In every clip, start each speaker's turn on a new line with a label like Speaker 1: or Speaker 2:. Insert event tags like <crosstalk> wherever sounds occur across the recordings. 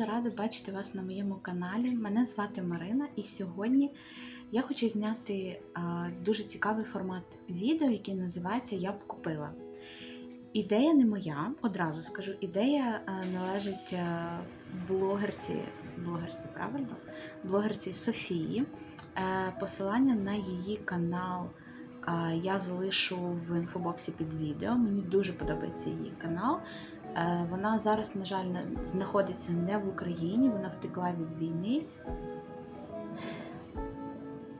Speaker 1: дуже рада бачити вас на моєму каналі. Мене звати Марина, і сьогодні я хочу зняти дуже цікавий формат відео, який називається Я б купила. Ідея не моя, одразу скажу. Ідея належить блогерці, блогерці, правильно? Блогерці Софії. Е, Посилання на її канал я залишу в інфобоксі під відео. Мені дуже подобається її канал. Е, Вона зараз, на жаль, знаходиться не в Україні, вона втекла від війни.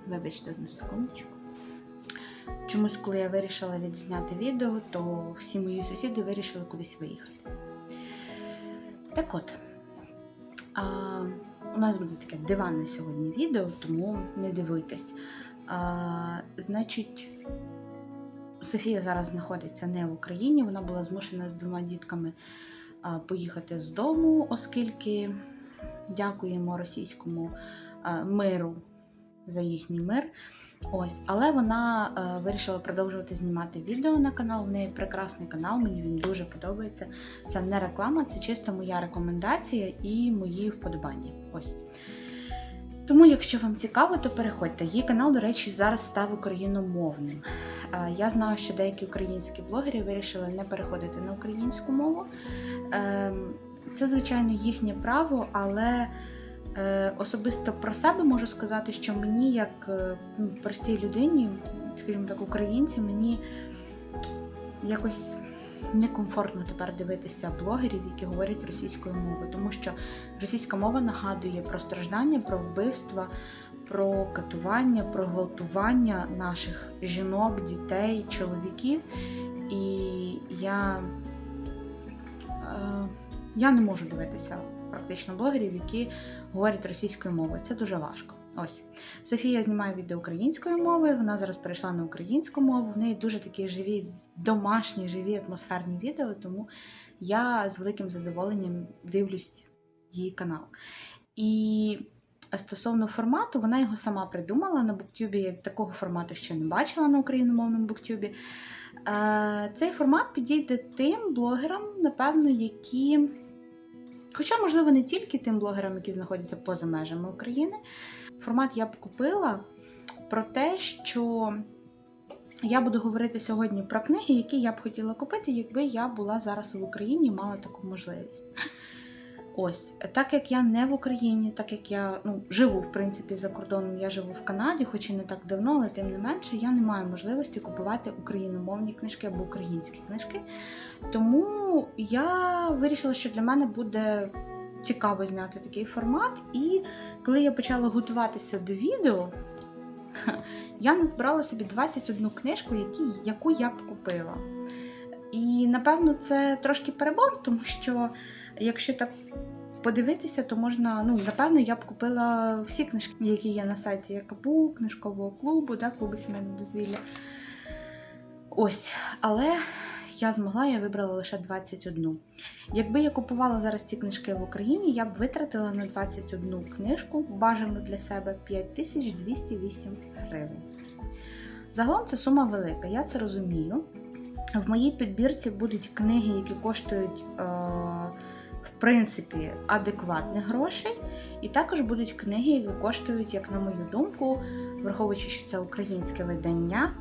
Speaker 1: Вибачте одну секундочку. Чомусь, коли я вирішила відзняти відео, то всі мої сусіди вирішили кудись виїхати. Так от, а, у нас буде таке диванне сьогодні відео, тому не дивуйтесь. А, значить, Софія зараз знаходиться не в Україні, вона була змушена з двома дітками поїхати з дому, оскільки дякуємо російському миру за їхній мир. Ось, але вона е, вирішила продовжувати знімати відео на канал. В неї прекрасний канал, мені він дуже подобається. Це не реклама, це чисто моя рекомендація і мої вподобання. Ось. Тому, якщо вам цікаво, то переходьте. Її канал, до речі, зараз став україномовним. Е, Я знаю, що деякі українські блогери вирішили не переходити на українську мову. Ем, Це, звичайно, їхнє право, але е, особисто про себе можу сказати, що мені, як е, ну, простій людині, скажімо так, українці, мені якось некомфортно тепер дивитися блогерів, які говорять російською мовою, тому що російська мова нагадує про страждання, про вбивства, про катування, про гвалтування наших жінок, дітей, чоловіків. І я, е, я не можу дивитися практично блогерів, які говорять російською мовою. Це дуже важко. Ось Софія знімає відео українською мовою. Вона зараз перейшла на українську мову. В неї дуже такі живі, домашні, живі атмосферні відео, тому я з великим задоволенням дивлюсь її канал. І стосовно формату, вона його сама придумала на Буктюбі. Я такого формату ще не бачила на україномовному Буктюбі. Е, Цей формат підійде тим блогерам, напевно, які. Хоча, можливо, не тільки тим блогерам, які знаходяться поза межами України. Формат я б купила про те, що я буду говорити сьогодні про книги, які я б хотіла купити, якби я була зараз в Україні і мала таку можливість. Ось, так як я не в Україні, так як я ну, живу, в принципі, за кордоном, я живу в Канаді, хоч і не так давно, але тим не менше, я не маю можливості купувати україномовні книжки або українські книжки. Тому я вирішила, що для мене буде цікаво зняти такий формат. І коли я почала готуватися до відео, <laughs> я назбирала собі 21 книжку, які, яку я б купила. І напевно це трошки перебор, тому що якщо так подивитися, то можна, ну, напевно, я б купила всі книжки, які є на сайті Якабу, книжкового клубу, да, клубу сімейного дозвілля. Ось, але я змогла, я вибрала лише 21. Якби я купувала зараз ці книжки в Україні, я б витратила на 21 книжку, бажану для себе 5208 гривень. Загалом це сума велика, я це розумію. В моїй підбірці будуть книги, які коштують, е, в принципі, адекватних грошей. І також будуть книги, які коштують, як на мою думку, враховуючи, що це українське видання,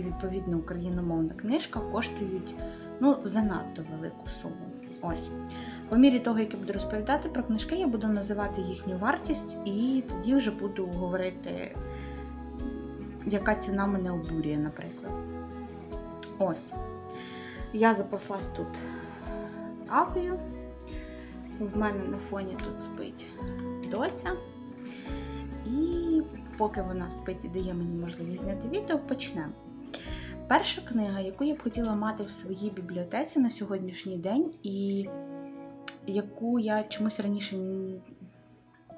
Speaker 1: і відповідно україномовна книжка коштують ну, занадто велику суму. Ось. По мірі того, як я буду розповідати про книжки, я буду називати їхню вартість, і тоді вже буду говорити, яка ціна мене обурює, наприклад. Ось. Я запаслась тут кавою. В мене на фоні тут спить доця. І поки вона спить і дає мені можливість зняти відео, почнемо. Перша книга, яку я б хотіла мати в своїй бібліотеці на сьогоднішній день, і яку я чомусь раніше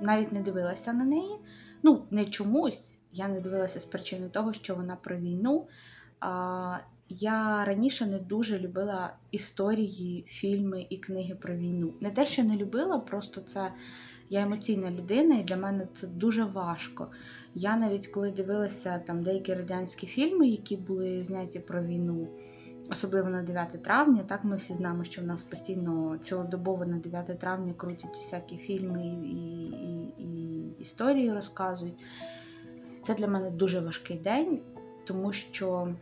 Speaker 1: навіть не дивилася на неї. Ну, не чомусь, я не дивилася з причини того, що вона про війну. А, я раніше не дуже любила історії, фільми і книги про війну. Не те, що не любила, просто це я емоційна людина, і для мене це дуже важко. Я навіть коли дивилася там деякі радянські фільми, які були зняті про війну, особливо на 9 травня. Так, ми всі знаємо, що в нас постійно цілодобово на 9 травня крутять усякі фільми і, і, і, і історії розказують. Це для мене дуже важкий день, тому що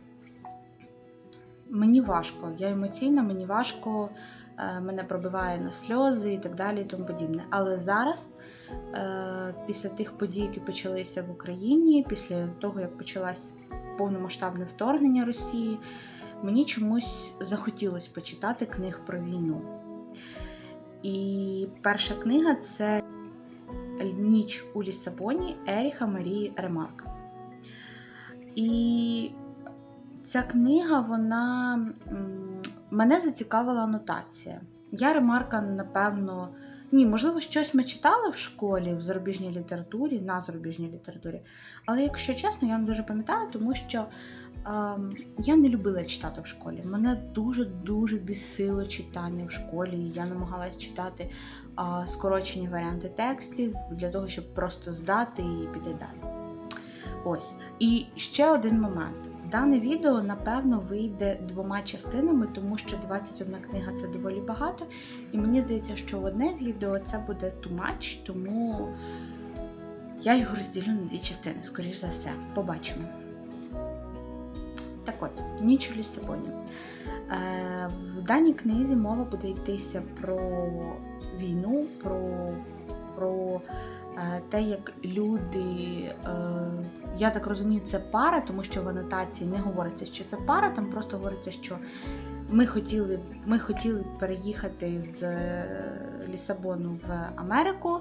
Speaker 1: мені важко, я емоційна, мені важко, мене пробиває на сльози і так далі. і тому подібне. Але зараз, е, після тих подій, які почалися в Україні, після того, як почалось повномасштабне вторгнення Росії, мені чомусь захотілося почитати книг про війну. І перша книга це Ніч у Лісабоні Еріха Марії Ремарка. І ця книга, вона мене зацікавила анотація. Я ремарка, напевно, ні, можливо, щось ми читали в школі в зарубіжній літературі, на зарубіжній літературі. Але якщо чесно, я не дуже пам'ятаю, тому що ем, я не любила читати в школі. Мене дуже-дуже бісило читання в школі. Я намагалась читати а, скорочені варіанти текстів для того, щоб просто здати і піти далі. Ось. І ще один момент. Дане відео, напевно, вийде двома частинами, тому що 21 книга це доволі багато. І мені здається, що одне відео це буде much, тому я його розділю на дві частини, скоріш за все. Побачимо. Так от, ніч у Лісабоні. Е, в даній книзі мова буде йтися про війну, про, про те, як люди. Е, я так розумію, це пара, тому що в анотації не говориться, що це пара, там просто говориться, що ми хотіли ми хотіли переїхати з е, Лісабону в Америку,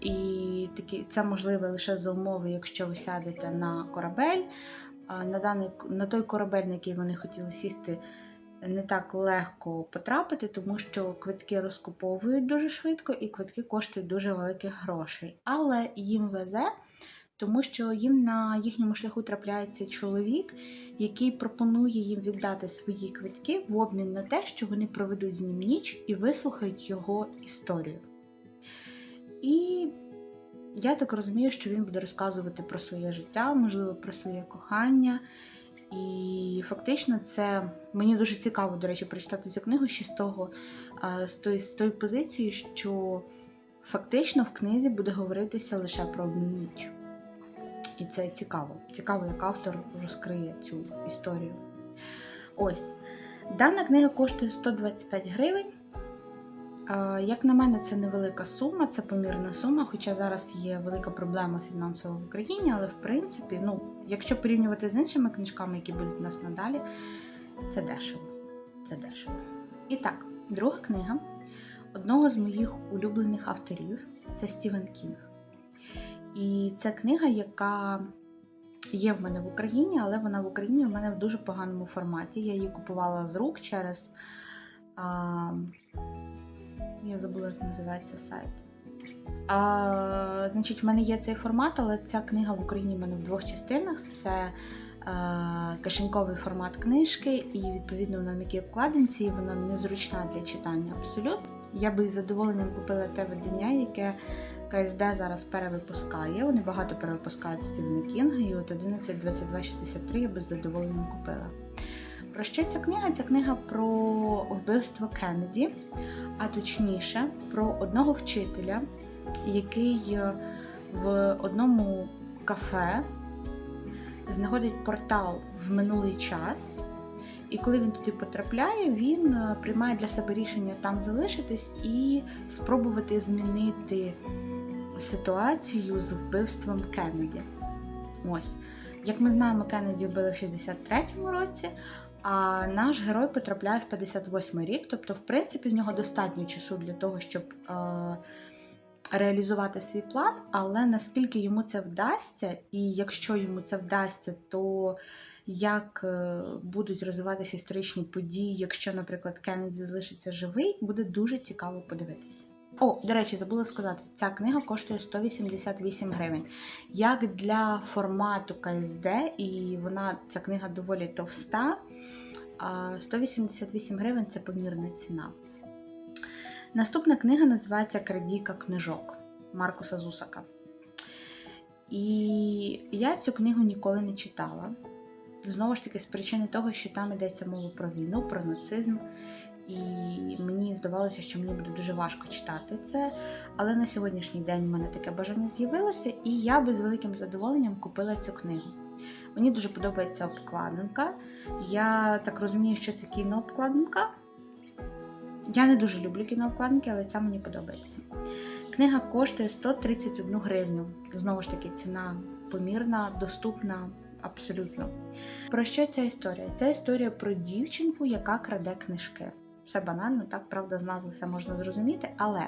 Speaker 1: і такі це можливо лише за умови, якщо ви сядете на корабель. На даний на той корабель, на який вони хотіли сісти, не так легко потрапити, тому що квитки розкуповують дуже швидко і квитки коштують дуже великих грошей. Але їм везе, тому що їм на їхньому шляху трапляється чоловік, який пропонує їм віддати свої квитки в обмін на те, що вони проведуть з ним ніч і вислухають його історію. І я так розумію, що він буде розказувати про своє життя, можливо, про своє кохання. І фактично це мені дуже цікаво, до речі, прочитати цю книгу ще з того, з тої, з тої позиції, що фактично в книзі буде говоритися лише про одну ніч. І це цікаво. Цікаво, як автор розкриє цю історію. Ось. Дана книга коштує 125 гривень. Як на мене, це невелика сума, це помірна сума, хоча зараз є велика проблема фінансова в Україні, але в принципі, ну, якщо порівнювати з іншими книжками, які будуть у нас надалі, це дешево. Це дешево. І так, друга книга одного з моїх улюблених авторів це Стівен Кінг. І це книга, яка є в мене в Україні, але вона в Україні в мене в дуже поганому форматі. Я її купувала з рук через. А, я забула, як називається сайт. А, Значить, в мене є цей формат, але ця книга в Україні в мене в двох частинах. Це а, кишеньковий формат книжки, і, відповідно, вона на м'якій обкладинці, вона незручна для читання абсолютно. Я би із задоволенням купила те видання, яке КСД зараз перевипускає. Вони багато перевипускають Стівена Кінга, і от 11.22.63 я би з задоволенням купила. Про що ця книга? Ця книга про вбивство Кеннеді, а точніше, про одного вчителя, який в одному кафе знаходить портал в минулий час. І коли він туди потрапляє, він приймає для себе рішення там залишитись і спробувати змінити ситуацію з вбивством Кеннеді. Ось. Як ми знаємо, Кеннеді вбили в 63-му році, а наш герой потрапляє в 58 рік. Тобто, в принципі, в нього достатньо часу для того, щоб е, реалізувати свій план, але наскільки йому це вдасться, і якщо йому це вдасться, то як е, будуть розвиватися історичні події, якщо, наприклад, Кеннеді залишиться живий, буде дуже цікаво подивитися. О, до речі, забула сказати, ця книга коштує 188 гривень. Як для формату КСД, і вона, ця книга доволі товста, 188 гривень це помірна ціна. Наступна книга називається Крадійка книжок Маркуса Зусака. І я цю книгу ніколи не читала. знову ж таки з причини того, що там йдеться мова про війну, про нацизм. І мені здавалося, що мені буде дуже важко читати це. Але на сьогоднішній день в мене таке бажання з'явилося, і я би з великим задоволенням купила цю книгу. Мені дуже подобається обкладинка. Я так розумію, що це кінообкладинка. Я не дуже люблю кінообкладинки, але ця мені подобається. Книга коштує 131 гривню. Знову ж таки, ціна помірна, доступна абсолютно. Про що ця історія? Ця історія про дівчинку, яка краде книжки. Все банально, так, правда, з назви все можна зрозуміти. Але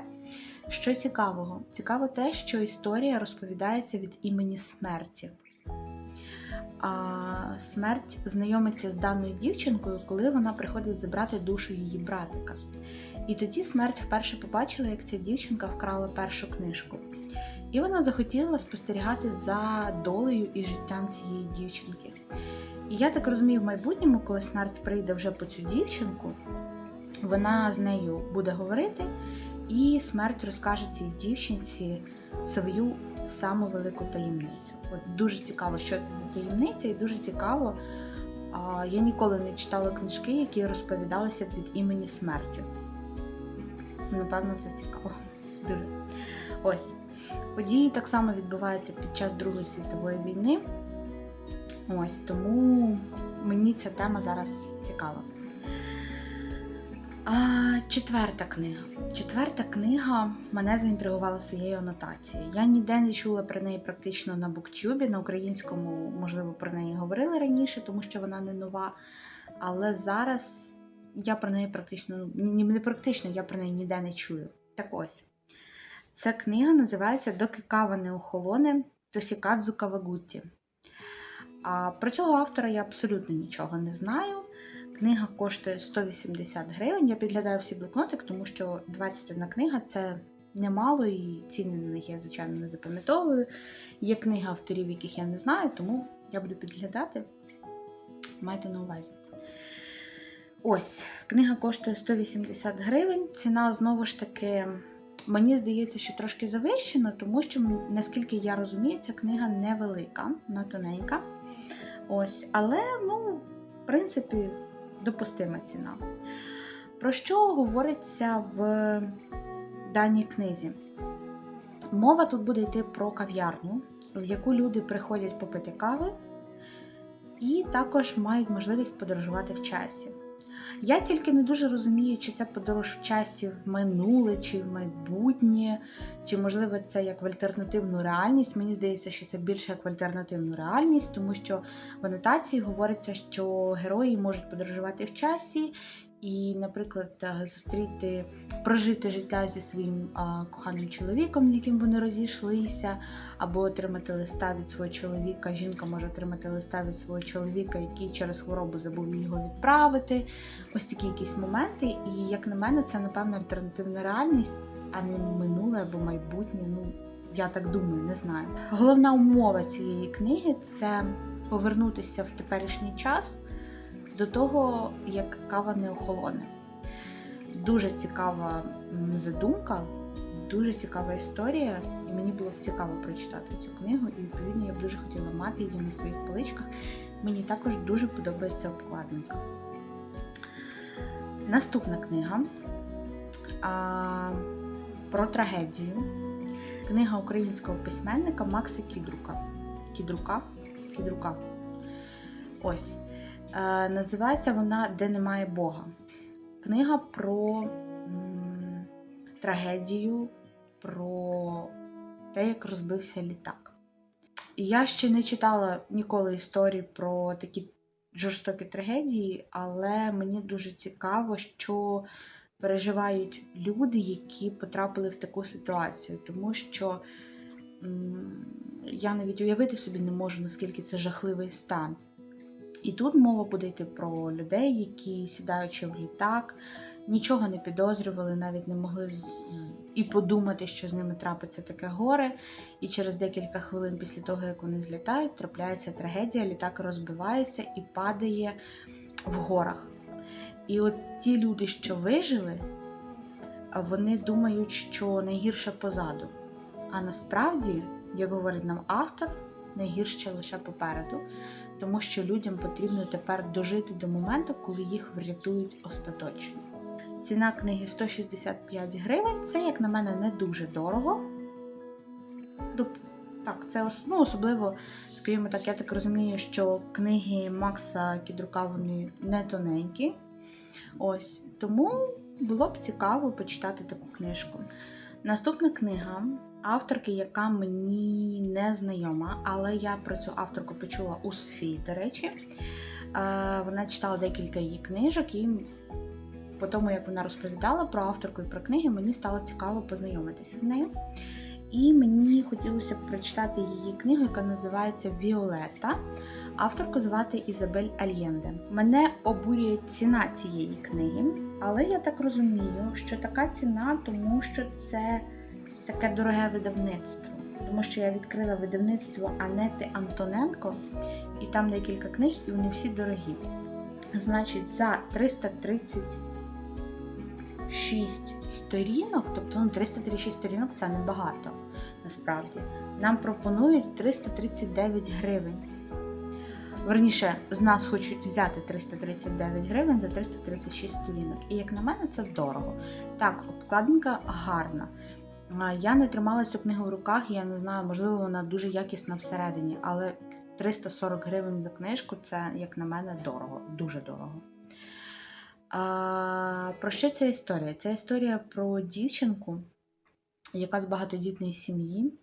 Speaker 1: що цікавого? Цікаво те, що історія розповідається від імені смерті. Смерть знайомиться з даною дівчинкою, коли вона приходить забрати душу її братика. І тоді смерть вперше побачила, як ця дівчинка вкрала першу книжку. І вона захотіла спостерігати за долею і життям цієї дівчинки. І я так розумію, в майбутньому, коли смерть прийде вже по цю дівчинку, вона з нею буде говорити, і смерть розкаже цій дівчинці свою саму велику таємницю. От дуже цікаво, що це за таємниця, і дуже цікаво. Я ніколи не читала книжки, які розповідалися від імені смерті. Напевно, це цікаво. Дуже. Ось. Події так само відбуваються під час Другої світової війни. Ось тому мені ця тема зараз цікава. Четверта книга. Четверта книга мене заінтригувала своєю анотацією. Я ніде не чула про неї практично на буктюбі. На українському, можливо, про неї говорили раніше, тому що вона не нова. Але зараз я про неї практично, ні, не практично, я про неї ніде не чую. Так ось. Ця книга називається Доки кава не охолоне Тосікадзу Кавагутті. Про цього автора я абсолютно нічого не знаю. Книга коштує 180 гривень. Я підглядаю всі блокнотик, тому що 21 книга це немало, і ціни на них я, звичайно, не запам'ятовую. Є книга авторів, яких я не знаю, тому я буду підглядати. Майте на увазі. Ось, книга коштує 180 гривень. Ціна знову ж таки. Мені здається, що трошки завищено, тому що, наскільки я розумію, ця книга невелика, вона тоненька. Ось, але, ну, в принципі, допустима ціна. Про що говориться в даній книзі? Мова тут буде йти про кав'ярню, в яку люди приходять попити кави, і також мають можливість подорожувати в часі. Я тільки не дуже розумію, чи це подорож в часі в минуле, чи в майбутнє, чи, можливо, це як в альтернативну реальність. Мені здається, що це більше як в альтернативну реальність, тому що в анотації говориться, що герої можуть подорожувати в часі і, наприклад, зустріти, прожити життя зі своїм а, коханим чоловіком, з яким вони розійшлися, або отримати листа від свого чоловіка. Жінка може отримати листа від свого чоловіка, який через хворобу забув його відправити. Ось такі якісь моменти. І, як на мене, це, напевно, альтернативна реальність, а не минуле або майбутнє. Ну, я так думаю, не знаю. Головна умова цієї книги це повернутися в теперішній час до того, як кава не охолоне. Дуже цікава задумка, дуже цікава історія, і мені було цікаво прочитати цю книгу, і відповідно я б дуже хотіла мати її на своїх поличках. Мені також дуже подобається обкладинка. Наступна книга а, про трагедію. Книга українського письменника Макса Кідрука. Кідрука? Кідрука. Ось. Е, називається вона Де немає Бога. Книга про трагедію, про те, як розбився літак. І я ще не читала ніколи історії про такі жорстокі трагедії, але мені дуже цікаво, що переживають люди, які потрапили в таку ситуацію, тому що я навіть уявити собі не можу, наскільки це жахливий стан. І тут мова буде йти про людей, які, сідаючи в літак, нічого не підозрювали, навіть не могли і подумати, що з ними трапиться таке горе. І через декілька хвилин після того, як вони злітають, трапляється трагедія, літак розбивається і падає в горах. І от ті люди, що вижили, вони думають, що найгірше позаду. А насправді, як говорить нам автор, найгірше лише попереду, тому що людям потрібно тепер дожити до моменту, коли їх врятують остаточно. Ціна книги 165 гривень. Це, як на мене, не дуже дорого. Так, це ну, особливо, скажімо так, я так розумію, що книги Макса Кідрука вони не тоненькі. Ось тому було б цікаво почитати таку книжку. Наступна книга авторки, яка мені не знайома, але я про цю авторку почула у Софії, до речі. Е, Вона читала декілька її книжок, і по тому, як вона розповідала про авторку і про книги, мені стало цікаво познайомитися з нею. І мені хотілося б прочитати її книгу, яка називається Віолетта. Авторку звати Ізабель Альєнде. Мене обурює ціна цієї книги, але я так розумію, що така ціна, тому що це таке дороге видавництво. Тому що я відкрила видавництво Анети Антоненко, і там декілька книг, і вони всі дорогі. Значить, за 336 сторінок, тобто ну, 336 сторінок це небагато насправді. Нам пропонують 339 гривень. Верніше, з нас хочуть взяти 339 гривень за 336 сторінок. І як на мене, це дорого. Так, обкладинка гарна. Я не тримала цю книгу в руках, я не знаю, можливо, вона дуже якісна всередині, але 340 гривень за книжку це, як на мене, дорого, дуже дорого. А, про що ця історія? Ця історія про дівчинку, яка з багатодітної сім'ї.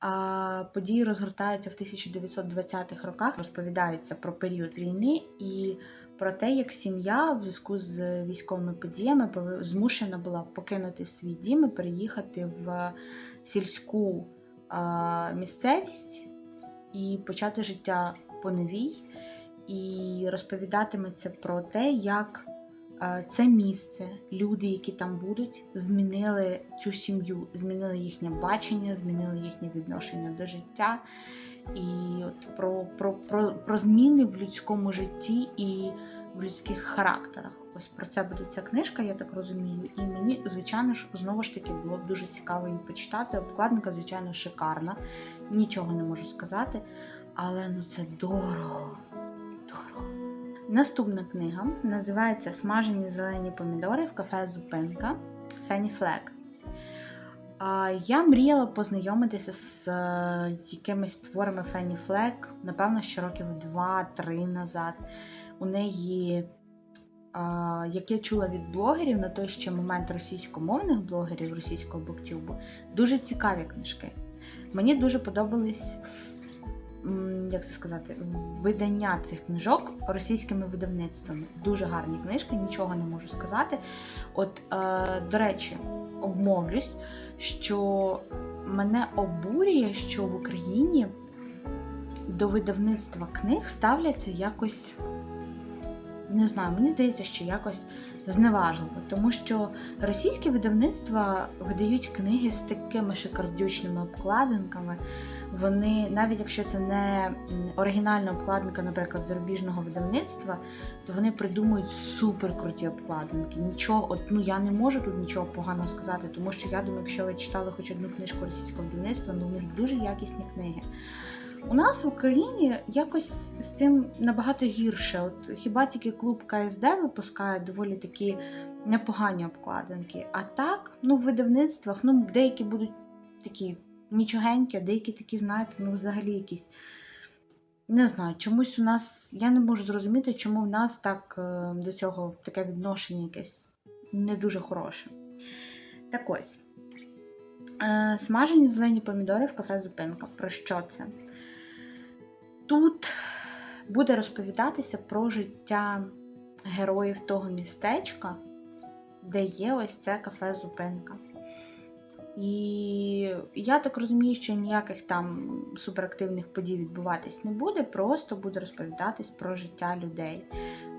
Speaker 1: А, Події розгортаються в 1920-х роках, розповідаються про період війни і про те, як сім'я в зв'язку з військовими подіями змушена була покинути свій дім і переїхати в сільську а, місцевість і почати життя по новій. І розповідатиметься про те, як е, це місце, люди, які там будуть, змінили цю сім'ю, змінили їхнє бачення, змінили їхнє відношення до життя. І от про, про, про, про зміни в людському житті і в людських характерах. Ось про це буде ця книжка, я так розумію. І мені, звичайно ж, знову ж таки було б дуже цікаво її почитати. Обкладинка, звичайно, шикарна. Нічого не можу сказати. Але ну це дорого. Дорого. Наступна книга називається Смажені зелені помідори в кафе Зупинка Фенні Флек. Я мріяла познайомитися з е, якимись творами Фенні Флек, напевно, ще років 2-3 назад. У неї, як я чула від блогерів на той ще момент російськомовних блогерів російського буктюбу, дуже цікаві книжки. Мені дуже подобались, як це сказати, видання цих книжок російськими видавництвами. Дуже гарні книжки, нічого не можу сказати. От, е, до речі, обмовлюсь, що мене обурює, що в Україні до видавництва книг ставляться якось. Не знаю, мені здається, що якось зневажливо, тому що російські видавництва видають книги з такими шикардючними обкладинками. Вони, навіть якщо це не оригінальна обкладинка, наприклад, зарубіжного видавництва, то вони придумують супер круті обкладинки. Нічого, от ну я не можу тут нічого поганого сказати, тому що я думаю, якщо ви читали хоч одну книжку російського видавництва, ну в них дуже якісні книги. У нас в Україні якось з цим набагато гірше. От хіба тільки клуб КСД випускає доволі такі непогані обкладинки. А так, ну в видавництвах, ну деякі будуть такі нічогенькі, а деякі такі, знаєте, ну взагалі якісь. Не знаю, чомусь у нас. Я не можу зрозуміти, чому в нас так е, до цього таке відношення якесь не дуже хороше. Так ось. Е, Смажені зелені помідори в кафе Зупинка. Про що це? Тут буде розповідатися про життя героїв того містечка, де є ось це кафе Зупинка. І я так розумію, що ніяких там суперактивних подій відбуватись не буде, просто буде розповідатись про життя людей,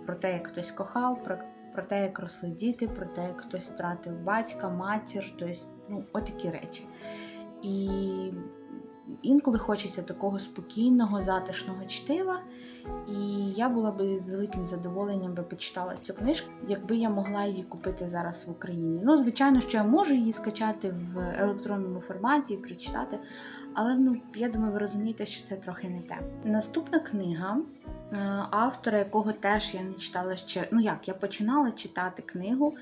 Speaker 1: про те, як хтось кохав, про, про те, як росли діти, про те, як хтось втратив батька, матір, тобто, ну, отакі речі. І інколи хочеться такого спокійного, затишного чтива. І я була би з великим задоволенням би почитала цю книжку, якби я могла її купити зараз в Україні. Ну, звичайно, що я можу її скачати в електронному форматі і прочитати, Але ну, я думаю, ви розумієте, що це трохи не те. Наступна книга, е, автора якого теж я не читала ще. Ну як, я починала читати книгу.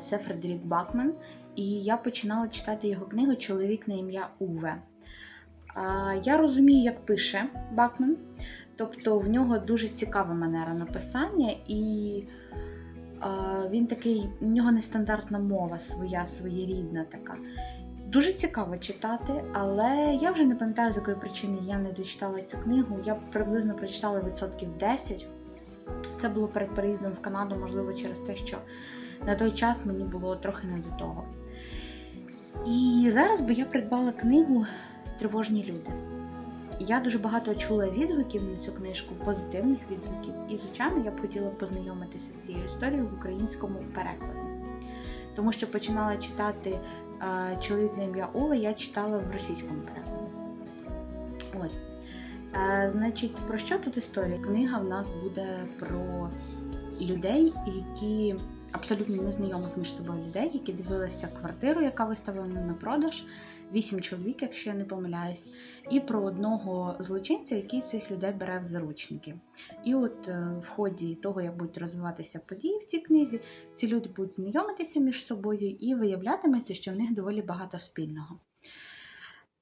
Speaker 1: Це Фредерік Бакман. І я починала читати його книгу Чоловік на ім'я Уве. Я розумію, як пише Бакман. Тобто в нього дуже цікава манера написання, і він такий, в нього нестандартна мова своя, своєрідна така. Дуже цікаво читати, але я вже не пам'ятаю, з якої причини я не дочитала цю книгу. Я приблизно прочитала відсотків 10. Це було перед переїздом в Канаду, можливо, через те, що на той час мені було трохи не до того. І зараз би я придбала книгу Тривожні люди. Я дуже багато чула відгуків на цю книжку, позитивних відгуків, і, звичайно, я б хотіла познайомитися з цією історією в українському перекладі. Тому що починала читати е, чоловік на ім'я Уве, я читала в російському перекладі. Ось. Е, значить, про що тут історія? Книга в нас буде про людей, які абсолютно незнайомих між собою людей, які дивилися квартиру, яка виставлена на продаж. Вісім чоловік, якщо я не помиляюсь, і про одного злочинця, який цих людей бере в заручники. І от е, в ході того, як будуть розвиватися події в цій книзі, ці люди будуть знайомитися між собою і виявлятиметься, що в них доволі багато спільного.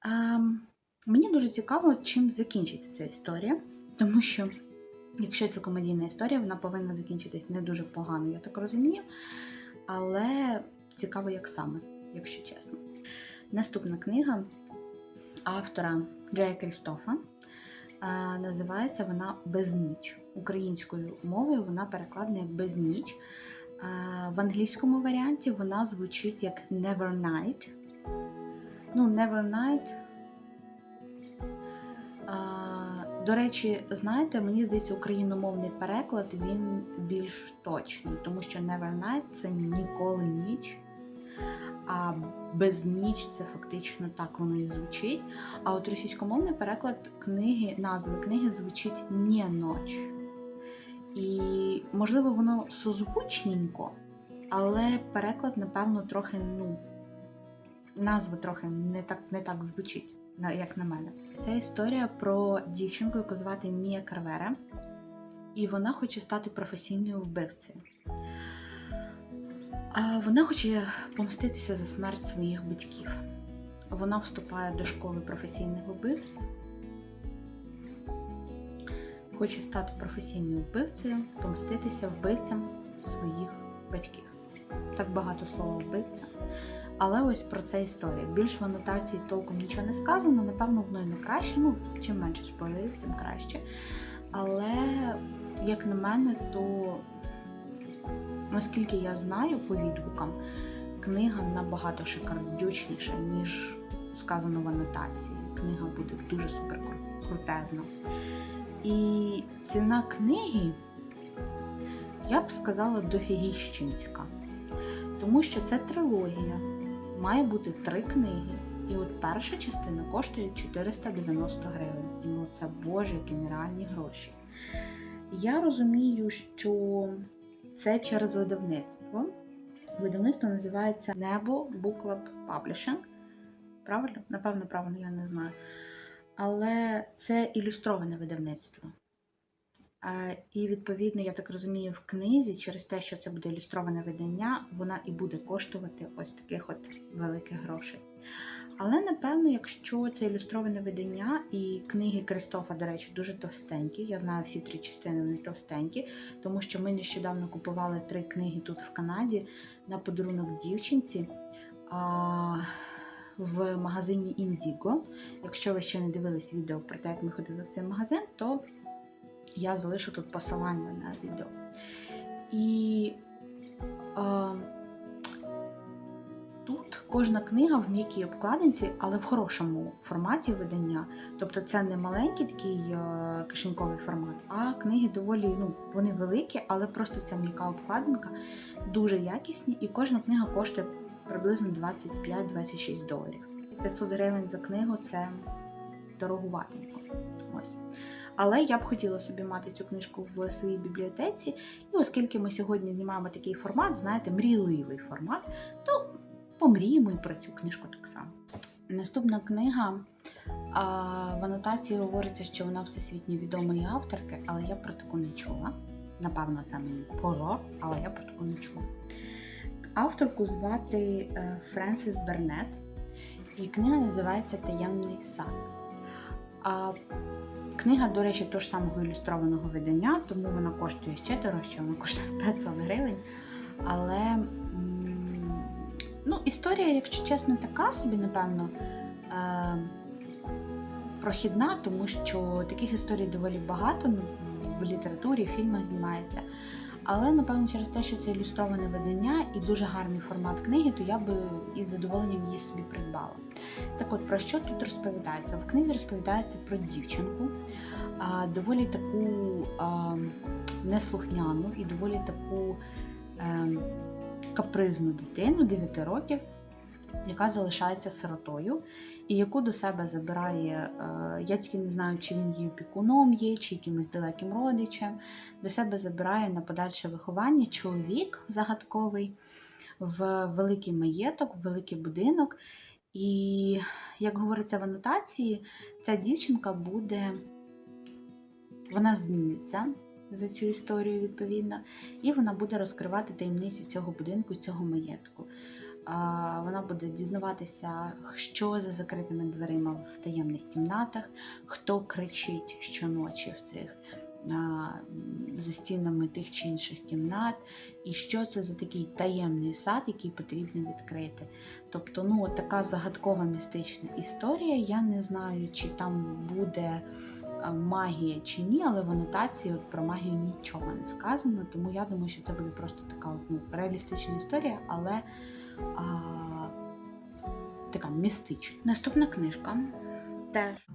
Speaker 1: Ем, мені дуже цікаво, чим закінчиться ця історія, тому що, якщо це комедійна історія, вона повинна закінчитись не дуже погано, я так розумію. Але цікаво, як саме, якщо чесно. Наступна книга автора Джея Крістофа. Е, Називається вона Безніч. Українською мовою вона перекладена як Безніч. Е, В англійському варіанті вона звучить як Never Night. Ну, Never Night. До речі, знаєте, мені здається, україномовний переклад він більш точний, тому що Never Night це ніколи ніч. А безніч це фактично так воно і звучить. А от російськомовний переклад книги, назви книги звучить «Не ноч. І, можливо, воно созвучненько, але переклад, напевно, трохи, ну, назва трохи не так, не так звучить, як на мене. Це історія про дівчинку, яку звати Мія Карвера, і вона хоче стати професійною вбивцею. Вона хоче помститися за смерть своїх батьків. Вона вступає до школи професійних вбивць. Хоче стати професійною вбивцею, помститися вбивцям своїх батьків. Так багато слова вбивця. Але ось про це історія. Більш в анотації толком нічого не сказано, напевно, воно і не краще. Ну, чим менше спойлерів, тим краще. Але, як на мене, то наскільки я знаю по відгукам, книга набагато шикардючніша, ніж сказано в анотації. Книга буде дуже супер крутезна. І ціна книги, я б сказала, дофігіщенська. Тому що це трилогія. Має бути три книги. І от перша частина коштує 490 гривень. Ну це боже, які нереальні гроші. Я розумію, що це через видавництво. Видавництво називається Небо Book Club Publishing. Правильно? Напевно, правильно, я не знаю. Але це ілюстроване видавництво. Е, І відповідно, я так розумію, в книзі, через те, що це буде ілюстроване видання, вона і буде коштувати ось таких от великих грошей. Але напевно, якщо це ілюстроване видання і книги Кристофа, до речі, дуже товстенькі. Я знаю всі три частини, вони товстенькі, тому що ми нещодавно купували три книги тут в Канаді на подарунок дівчинці. А, в магазині Indigo. Якщо ви ще не дивились відео про те, як ми ходили в цей магазин, то я залишу тут посилання на відео. І е, тут кожна книга в м'якій обкладинці, але в хорошому форматі видання. Тобто це не маленький такий е, кишеньковий формат, а книги доволі ну, вони великі, але просто ця м'яка обкладинка дуже якісні, і кожна книга коштує приблизно 25-26 доларів. 500 гривень за книгу це дорогуватенько. Ось. Але я б хотіла собі мати цю книжку в своїй бібліотеці. І оскільки ми сьогодні знімаємо такий формат, знаєте, мрійливий формат, то помріємо і про цю книжку так само. Наступна книга. А, в анотації говориться, що вона всесвітньо відомої авторки, але я про таку не чула. Напевно, це мені позор, але я про таку не чула. Авторку звати е, Френсіс Бернет, і книга називається Таємний сад. А книга, до речі, того ж самого ілюстрованого видання, тому вона коштує ще дорожче, вона коштує <laughs> 500 гривень. Але ну, історія, якщо чесно, така собі, напевно, е, прохідна, тому що таких історій доволі багато ну, в літературі, в фільмах знімається. Але, напевно, через те, що це ілюстроване видання і дуже гарний формат книги, то я би із задоволенням її собі придбала. Так от, про що тут розповідається? В книзі розповідається про дівчинку, доволі таку неслухняну і доволі таку е, капризну дитину 9 років, яка залишається сиротою, і яку до себе забирає, е, я тільки не знаю, чи він її опікуном є, чи якимось далеким родичем, до себе забирає на подальше виховання чоловік загадковий в великий маєток, в великий будинок. І, як говориться в анотації, ця дівчинка буде, вона зміниться за цю історію, відповідно, і вона буде розкривати таємниці цього будинку, цього маєтку. Вона буде дізнаватися, що за закритими дверима в таємних кімнатах, хто кричить щоночі в цих за стінами тих чи інших кімнат, і що це за такий таємний сад, який потрібно відкрити. Тобто, ну, така загадкова містична історія. Я не знаю, чи там буде магія чи ні, але в анотації от про магію нічого не сказано, тому я думаю, що це буде просто така от, ну, реалістична історія, але а, така містична. Наступна книжка теж